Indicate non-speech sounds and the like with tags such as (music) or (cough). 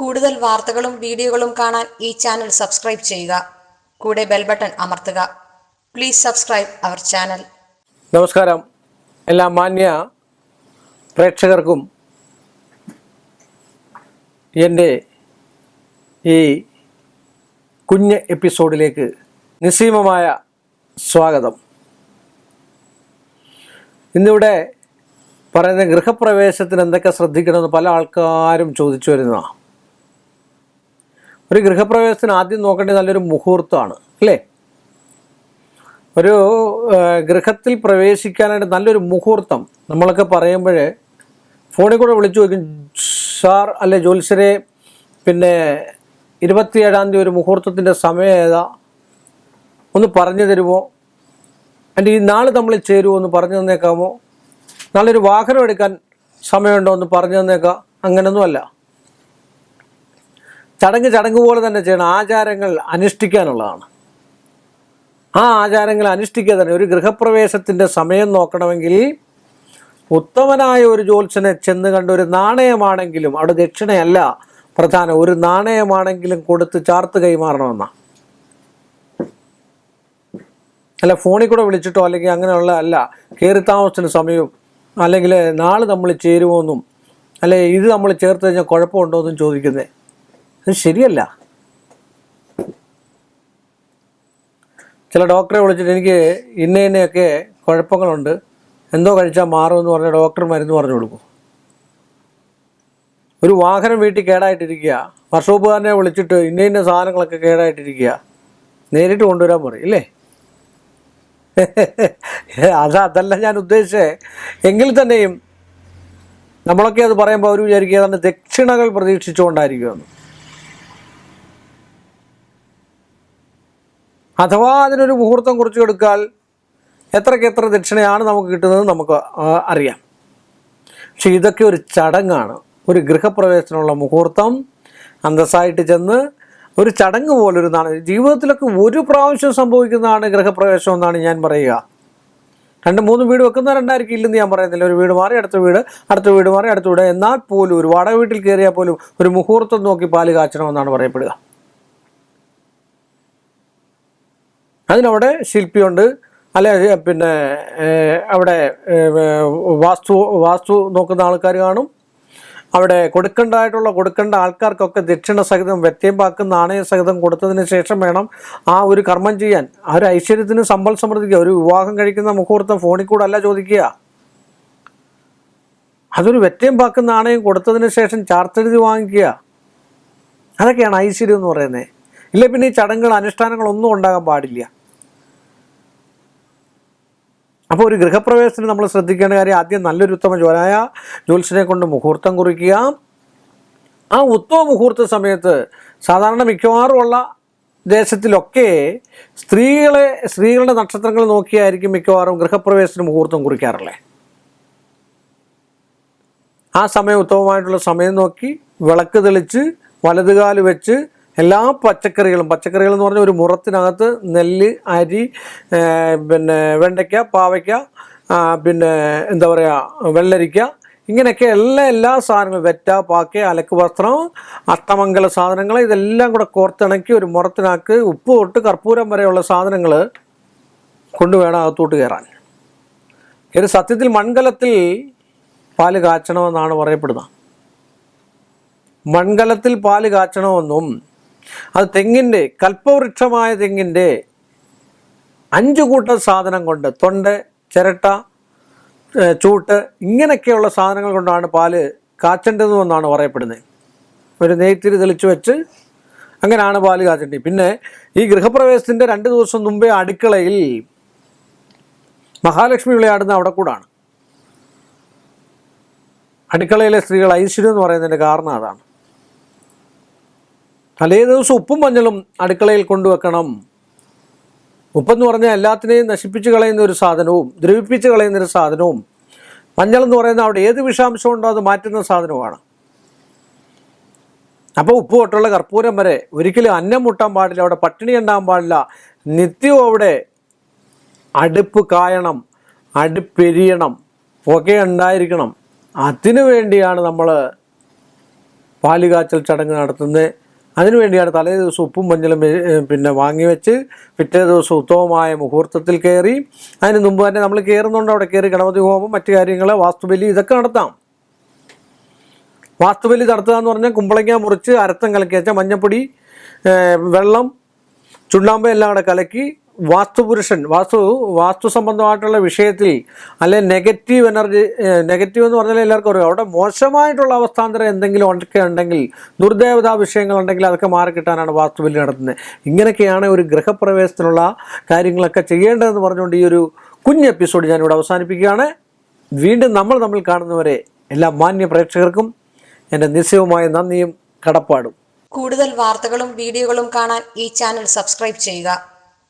കൂടുതൽ വാർത്തകളും വീഡിയോകളും കാണാൻ ഈ ചാനൽ സബ്സ്ക്രൈബ് ചെയ്യുക. കൂടെ ബെൽ ബട്ടൺ അമർത്തുക. Please subscribe our channel. നമസ്കാരം. എല്ലാ മാന്യ പ്രേക്ഷകർക്കും എന്റെ ഈ കുഞ്ഞ് എപ്പിസോഡിലേക്ക് നിസ്സീമമായ സ്വാഗതം. ഇന്നിവിടെ പറയുന്ന ഗൃഹപ്രവേശത്തിന് എന്തൊക്കെ ശ്രദ്ധിക്കണമെന്ന് പല ആൾക്കാരും ചോദിച്ചു വരുന്നതാണ് ഒരു ഗൃഹപ്രവേശത്തിന് ആദ്യം നോക്കേണ്ടത് നല്ലൊരു മുഹൂർത്തമാണ് അല്ലേ? ഒരു ഗൃഹത്തിൽ പ്രവേശിക്കാനായിട്ട് നല്ലൊരു മുഹൂർത്തം. നമ്മളൊക്കെ പറയുമ്പോൾ ഫോണിൽ കൂടെ വിളിച്ചു ചോദിക്കും സാർ അല്ലെ ജ്യോത്സരെ പിന്നെ ഇരുപത്തിയേഴാം തീയതി ഒരു മുഹൂർത്തത്തിന്റെ സമയം ഏതാ? ഒന്ന് പറഞ്ഞു തരുമോ? എന്റെ ഈ നാളെ നമ്മൾ ചേരുമോ ഒന്ന് പറഞ്ഞു തന്നേക്കാമോ? നാളെ ഒരു വാഹനം എടുക്കാൻ സമയമുണ്ടോ ഒന്ന് പറഞ്ഞു തന്നേക്കാം? അങ്ങനൊന്നുമല്ല ചടങ്ങ് ചടങ്ങ് പോലെ തന്നെ ചെയ്യണം. ആചാരങ്ങൾ അനുഷ്ഠിക്കാനുള്ളതാണ്. ആ ആചാരങ്ങൾ അനുഷ്ഠിക്കുക തന്നെ. ഒരു ഗൃഹപ്രവേശത്തിന്റെ സമയം നോക്കണമെങ്കിൽ ഉത്തമനായ ഒരു ജോൽസനെ ചെന്ന് കണ്ട ഒരു നാണയമാണെങ്കിലും അവിടെ ദക്ഷിണയല്ല പ്രധാന ഒരു നാണയമാണെങ്കിലും കൊടുത്ത് ചാർത്ത് കൈമാറണമെന്നാണ് അല്ല ഫോണിൽ കൂടെ വിളിച്ചിട്ടോ അല്ലെങ്കിൽ അങ്ങനെയുള്ള അല്ല കയറി താമസത്തിന് സമയവും അല്ലെങ്കിൽ നാളെ നമ്മൾ ചേരുമോ എന്നും അല്ലെ ഇത് നമ്മൾ ചേർത്ത് കഴിഞ്ഞാൽ കുഴപ്പമുണ്ടോ എന്നും ചോദിക്കുന്നത് അത് ശരിയല്ല. ചില ഡോക്ടറെ വിളിച്ചിട്ട് എനിക്ക് ഇന്ന ഇന്നയൊക്കെ കുഴപ്പങ്ങളുണ്ട്. എന്തോ കഴിച്ചാൽ മാറുമെന്ന് പറഞ്ഞ ഡോക്ടർ മരുന്ന് പറഞ്ഞു കൊടുക്കും. ഒരു വാഹനം വീട്ടിൽ കേടായിട്ടിരിക്കുക. വർഷോപ്പുകാരനെ വിളിച്ചിട്ട് ഇന്ന ഇന്ന സാധനങ്ങളൊക്കെ കേടായിട്ടിരിക്കുക. നേരിട്ട് കൊണ്ടുവരാൻ പറയും ഇല്ലേ? (laughs) അത് അതല്ല ഞാൻ ഉദ്ദേശിച്ചത് എങ്കിൽ തന്നെയും നമ്മളൊക്കെ അത് പറയുമ്പോൾ അവർ വിചാരിക്കുക ഏതാണ്ട് ദക്ഷിണകൾ പ്രതീക്ഷിച്ചുകൊണ്ടായിരിക്കുമെന്ന്. അഥവാ അതിനൊരു മുഹൂർത്തം കുറിച്ച് കൊടുക്കാൽ എത്രയ്ക്ക് എത്ര ദക്ഷിണയാണ് നമുക്ക് കിട്ടുന്നത് നമുക്ക് അറിയാം. പക്ഷെ ഇതൊക്കെ ഒരു ചടങ്ങാണ്. ഒരു ഗൃഹപ്രവേശനമുള്ള മുഹൂർത്തം അന്തസ്സായിട്ട് ചെന്ന് ഒരു ചടങ്ങ് പോലൊരു നാണ് ജീവിതത്തിലൊക്കെ ഒരു പ്രാവശ്യം സംഭവിക്കുന്നതാണ് ഗൃഹപ്രവേശം എന്നാണ് ഞാൻ പറയുക. രണ്ട് മൂന്ന് വീട് വെക്കുന്നവരുണ്ടായിരിക്കും ഇല്ലെന്ന് ഞാൻ പറയുന്നില്ല. ഒരു വീട് മാറി അടുത്ത വീട് അടുത്ത വീട് മാറി അടുത്ത വീട്. എന്നാൽ പോലും ഒരു വാടക വീട്ടിൽ കയറിയാൽ പോലും ഒരു മുഹൂർത്തം നോക്കി പാൽ കാച്ചണമെന്നാണ് പറയപ്പെടുക. അതിനവിടെ ശില്പിയുണ്ട്. അല്ലെ പിന്നെ അവിടെ വാസ്തു വാസ്തു നോക്കുന്ന ആൾക്കാർ കാണും. അവിടെ കൊടുക്കേണ്ടതായിട്ടുള്ള കൊടുക്കേണ്ട ആൾക്കാർക്കൊക്കെ ദക്ഷിണ സഹിതം പാക്കും നാണയ സഹിതം കൊടുത്തതിന് ശേഷം വേണം ആ ഒരു കർമ്മം ചെയ്യാൻ. ആ ഒരു ഐശ്വര്യത്തിന് സമ്പൽ സമൃദ്ധിക്കുക ഒരു വിവാഹം കഴിക്കുന്ന മുഹൂർത്തം ഫോണിൽ കൂടെ അല്ല ചോദിക്കുക. അതൊരു വ്യത്യം പാക്കും നാണയം കൊടുത്തതിന് ശേഷം ചാർത്തെഴുതി വാങ്ങിക്കുക. അതൊക്കെയാണ് ഐശ്വര്യം എന്ന് പറയുന്നത്. ഇല്ല പിന്നെ ഈ ചടങ്ങുകൾ അനുഷ്ഠാനങ്ങളൊന്നും ഉണ്ടാകാൻ പാടില്ല. അപ്പോൾ ഒരു ഗൃഹപ്രവേശത്തിന് നമ്മൾ ശ്രദ്ധിക്കേണ്ട കാര്യം ആദ്യം നല്ലൊരു ഉത്തമ ജോലായ ജ്യോത്സ്യനെ കൊണ്ട് മുഹൂർത്തം കുറിക്കുക. ആ ഉത്തമ മുഹൂർത്ത സമയത്ത് സാധാരണ മിക്കവാറും ഉള്ള ദേശത്തിലൊക്കെ സ്ത്രീകളെ സ്ത്രീകളുടെ നക്ഷത്രങ്ങൾ നോക്കിയായിരിക്കും മിക്കവാറും ഗൃഹപ്രവേശത്തിന് മുഹൂർത്തം കുറിക്കാറുള്ളത് ആ സമയം ഉത്തമമായിട്ടുള്ള സമയം നോക്കി വിളക്ക് തെളിച്ച് വലതുകാൽ വെച്ച് എല്ലാ പച്ചക്കറികളും പച്ചക്കറികൾ എന്ന് പറഞ്ഞാൽ ഒരു മുറത്തിനകത്ത് നെല്ല് അരി പിന്നെ വെണ്ടയ്ക്ക പാവയ്ക്ക പിന്നെ എന്താ പറയുക വെള്ളരിക്ക ഇങ്ങനെയൊക്കെ എല്ലാ എല്ലാ സാധനങ്ങളും വെറ്റ പാക്ക അലക്ക് വസ്ത്രം അത്തമംഗല സാധനങ്ങൾ ഇതെല്ലാം കൂടെ കോർത്തിണക്കി ഒരു മുറത്തിനകത്ത് ഉപ്പ് തൊട്ട് കർപ്പൂരം വരെയുള്ള സാധനങ്ങൾ കൊണ്ടുവേണം അകത്തോട്ട് കയറാൻ. ഒരു സത്യത്തിൽ മൺകലത്തിൽ പാൽ കാച്ചണമെന്നാണ് പറയപ്പെടുന്നത്. മൺകലത്തിൽ പാൽ കാച്ചണമെന്നും അത് തെങ്ങിന്റെ കൽപ്പവൃക്ഷമായ തെങ്ങിന്റെ അഞ്ചു കൂട്ടം സാധനം കൊണ്ട് തൊണ്ട് ചിരട്ട ചൂട്ട് ഇങ്ങനെയൊക്കെയുള്ള സാധനങ്ങൾ കൊണ്ടാണ് പാൽ കാച്ചേണ്ടതെന്നാണ് പറയപ്പെടുന്നത്. ഒരു നെയ്ത്തിരി തെളിച്ച് വെച്ച് അങ്ങനെയാണ് പാൽ കാച്ചേണ്ടത്. പിന്നെ ഈ ഗൃഹപ്രവേശത്തിന്റെ രണ്ട് ദിവസം മുമ്പേ അടുക്കളയിൽ മഹാലക്ഷ്മി വിളയാടുന്ന അവിടെ കൂടാണ്. അടുക്കളയിലെ സ്ത്രീകൾ ഐശ്വര്യം എന്ന് പറയുന്നതിന്റെ കാരണം അതാണ്. തലേ ദിവസം ഉപ്പും മഞ്ഞളും അടുക്കളയിൽ കൊണ്ടുവെക്കണം. ഉപ്പെന്ന് പറഞ്ഞാൽ എല്ലാത്തിനെയും നശിപ്പിച്ച് കളയുന്ന ഒരു സാധനവും ദ്രവിപ്പിച്ച് കളയുന്ന ഒരു സാധനവും. മഞ്ഞൾ എന്ന് പറയുന്ന അവിടെ ഏത് വിഷാംശം ഉണ്ടോ അത് മാറ്റുന്ന സാധനവുമാണ്. അപ്പോൾ ഉപ്പ് തൊട്ടുള്ള കർപ്പൂരം വരെ ഒരിക്കലും അന്നം മുട്ടാൻ പാടില്ല അവിടെ പട്ടിണി ഉണ്ടാകാൻ പാടില്ല. നിത്യവും അവിടെ അടുപ്പ് കായണം അടുപ്പെരിയണം പുക ഉണ്ടായിരിക്കണം. അതിനു വേണ്ടിയാണ് നമ്മൾ പാലുകാച്ചൽ ചടങ്ങ് നടത്തുന്നത്. അതിനുവേണ്ടിയാണ് തലേ ദിവസം ഉപ്പും മഞ്ഞളും പിന്നെ വാങ്ങി വെച്ച് പിറ്റേ ദിവസം ഉത്തമമായ മുഹൂർത്തത്തിൽ കയറി. അതിന് മുമ്പ് തന്നെ നമ്മൾ കയറുന്നുണ്ട് അവിടെ കയറി ഗണപതി ഹോമം മറ്റു കാര്യങ്ങൾ വാസ്തുബലി ഇതൊക്കെ നടത്താം. വാസ്തുബലി നടത്തുക എന്ന് പറഞ്ഞാൽ കുമ്പളങ്ങ മുറിച്ച് അരത്തം കലക്കി വെച്ചാൽ മഞ്ഞപ്പൊടി വെള്ളം ചുണ്ണാമ്പ് എല്ലാം കൂടെ കലക്കി വാസ്തുപുരുഷൻ വാസ്തു വാസ്തു സംബന്ധമായിട്ടുള്ള വിഷയത്തിൽ അല്ലെ നെഗറ്റീവ് എനർജി നെഗറ്റീവ് എന്ന് പറഞ്ഞാൽ എല്ലാവർക്കും അറിയാം. അവിടെ മോശമായിട്ടുള്ള അവസ്ഥാന്തരം എന്തെങ്കിലും ഒക്കെ ഉണ്ടെങ്കിൽ ദുർദേവതാ വിഷയങ്ങൾ വിഷയങ്ങളുണ്ടെങ്കിൽ അതൊക്കെ മാറിക്കിട്ടാനാണ് വാസ്തുബലി നടത്തുന്നത്. ഇങ്ങനെയൊക്കെയാണ് ഒരു ഗൃഹപ്രവേശത്തിനുള്ള കാര്യങ്ങളൊക്കെ ചെയ്യേണ്ടതെന്ന് പറഞ്ഞുകൊണ്ട് ഈ ഒരു കുഞ്ഞ് എപ്പിസോഡ് ഞാനിവിടെ അവസാനിപ്പിക്കുകയാണ്. വീണ്ടും നമ്മൾ തമ്മിൽ കാണുന്നവരെ എല്ലാ മാന്യ പ്രേക്ഷകർക്കും എന്റെ നിശ്ചയവുമായ നന്ദിയും കടപ്പാടും. കൂടുതൽ വാർത്തകളും വീഡിയോകളും കാണാൻ ഈ ചാനൽ സബ്സ്ക്രൈബ് ചെയ്യുക.